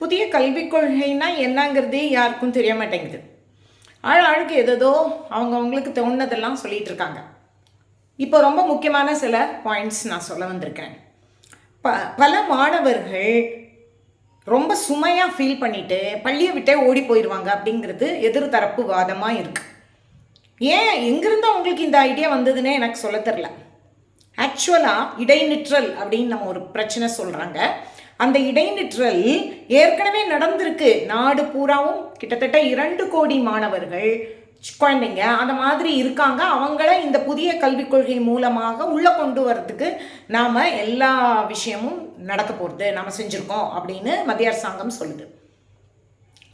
புதிய கல்விக் கொள்கைனா என்னங்கிறதே யாருக்கும் தெரிய மாட்டேங்குது ஆள் ஆளுக்கு எதோ அவங்கவுங்களுக்கு தோணுனதெல்லாம் சொல்லிட்டு இருக்காங்க இப்போ ரொம்ப முக்கியமான சில பாயிண்ட்ஸ் நான் சொல்ல வந்திருக்கேன். ப பல மாணவர்கள் ரொம்ப சுமையாக ஃபீல் பண்ணிட்டு பள்ளியை விட்டே ஓடி போயிடுவாங்க அப்படிங்கிறது எதிர்தரப்பு வாதமாக இருக்குது ஏன் எங்கேருந்து அவங்களுக்கு இந்த ஐடியா வந்ததுன்னே எனக்கு சொல்ல தெரில. ஆக்சுவலாக இடைநிற்றல் அப்படின்னு நம்ம ஒரு பிரச்சனை சொல்கிறாங்க அந்த இடைநிற்றல் ஏற்கனவே நடந்திருக்கு. நாடு பூராவும் கிட்டத்தட்ட இரண்டு கோடி மாணவர்கள் குழந்தைங்க அந்த மாதிரி இருக்காங்க. அவங்கள இந்த புதிய கல்விக் கொள்கை மூலமாக உள்ளே கொண்டு வரதுக்கு நாம் எல்லா விஷயமும் நடக்க போகிறது நாம் செஞ்சுருக்கோம் அப்படின்னு மத்திய அரசாங்கம் சொல்லுது.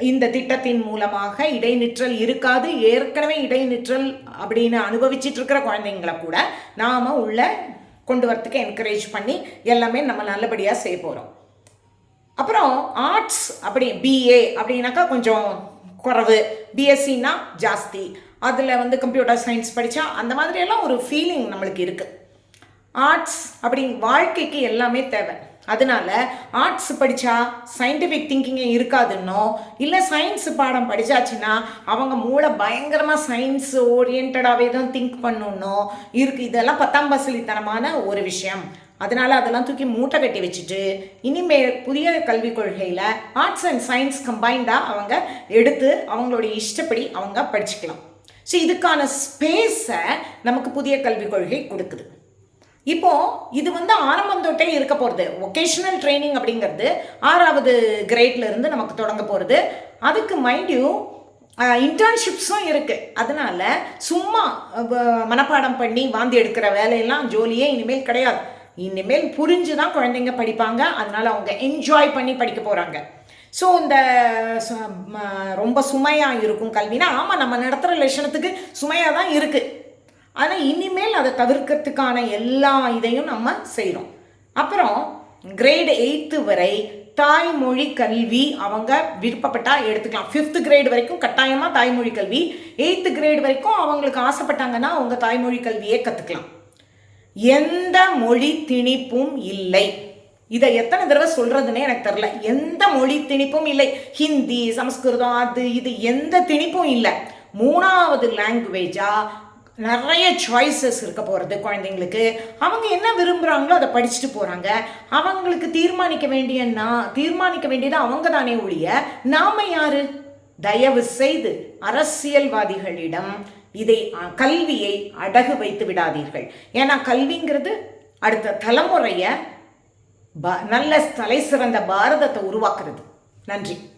இந்த திட்டத்தின் மூலமாக இடைநிற்றல் இருக்காது. ஏற்கனவே இடைநிற்றல் அப்படின்னு அனுபவிச்சுட்டு இருக்கிற குழந்தைங்கள கூட நாம் உள்ள கொண்டு வரத்துக்கு என்கரேஜ் பண்ணி எல்லாமே நம்ம நல்லபடியாக செய்ய போகிறோம் அப்புறம் ஆர்ட்ஸ் அப்படி பிஏ அப்படின்னாக்கா கொஞ்சம் குறவு. பிஎஸ்சின்னா ஜாஸ்தி. அதில் வந்து கம்ப்யூட்டர் சயின்ஸ் படித்தா அந்த மாதிரியெல்லாம் ஒரு ஃபீலிங் நம்மளுக்கு இருக்குது ஆர்ட்ஸ் அப்படி வாழ்க்கைக்கு எல்லாமே தேவை. அதனால ஆர்ட்ஸ் படித்தா சயின்டிஃபிக் திங்கிங்கே இருக்காதுன்னோ இல்லை சயின்ஸ் பாடம் படித்தாச்சுன்னா அவங்க மூளை பயங்கரமாக சயின்ஸ் ஓரியன்டாகவே தான் திங்க் பண்ணணுன்னோ இருக்கு. இதெல்லாம் பத்தாம் பசலித்தனமான ஒரு விஷயம். அதனால அதெல்லாம் தூக்கி மூட்டை கட்டி வச்சுட்டு இனிமேல் புதிய கல்விக் கொள்கையில் ஆர்ட்ஸ் அண்ட் சயின்ஸ் கம்பைண்டாக அவங்க எடுத்து அவங்களுடைய இஷ்டப்படி அவங்க படிச்சுக்கலாம். ஸோ இதுக்கான ஸ்பேஸை நமக்கு புதிய கல்விக் கொள்கை கொடுக்குது. இப்போ இது வந்து ஆரம்பம் தொட்டே இருக்க போகிறது ஒகேஷனல் ட்ரைனிங் அப்படிங்கிறது ஆறாவது கிரேட்ல இருந்து நமக்கு தொடங்க போகிறது அதுக்கு மைண்ட்யூ இன்டர்ன்ஷிப்ஸும் இருக்குது அதனால சும்மா மனப்பாடம் பண்ணி வாந்தி எடுக்கிற வேலையெல்லாம் ஜோலியே இனிமேல் கிடையாது. இனிமேல் புரிஞ்சு தான் குழந்தைங்க படிப்பாங்க. அதனால் அவங்க என்ஜாய் பண்ணி படிக்க போகிறாங்க ஸோ இந்த ரொம்ப சுமையாக இருக்கும் கல்வினா ஆமாம் நம்ம நடத்துகிற லட்சணத்துக்கு சுமையாக தான் இருக்குது ஆனால் இனிமேல் அதை தவிர்க்கிறதுக்கான எல்லா இதையும் நம்ம செய்கிறோம் அப்புறம் கிரேட் எயித்து வரை தாய்மொழி கல்வி அவங்க விருப்பப்பட்டால் எடுத்துக்கலாம். ஃபிஃப்த்து கிரேட் வரைக்கும் கட்டாயமாக தாய்மொழி கல்வி எயித்து கிரேட் வரைக்கும் அவங்களுக்கு ஆசைப்பட்டாங்கன்னா அவங்க தாய்மொழி கல்வியே கற்றுக்கலாம் எந்த மொழி திணிப்பும் இல்லை. இதை எத்தனை தடவை சொல்கிறதுனே எனக்கு தெரில எந்த மொழி திணிப்பும் இல்லை. ஹிந்தி சமஸ்கிருதம் அது இது எந்த திணிப்பும் இல்லை. மூணாவது லாங்குவேஜாக நிறைய சாய்ஸஸ் இருக்க போகிறது குழந்தைங்களுக்கு. அவங்க என்ன விரும்புகிறாங்களோ அதை படிச்சுட்டு போகிறாங்க அவங்களுக்கு தீர்மானிக்க வேண்டிய நான் தீர்மானிக்க வேண்டியது அவங்க தானே ஒழிய நாம யார்? தயவு செய்து அரசியல்வாதிகளிடம் இதை கல்வியை அடகு வைத்து விடாதீர்கள். ஏன்னா கல்விங்கிறது அடுத்த தலைமுறையை ப நல்ல தலை சிறந்த பாரதத்தை உருவாக்குறது. நன்றி.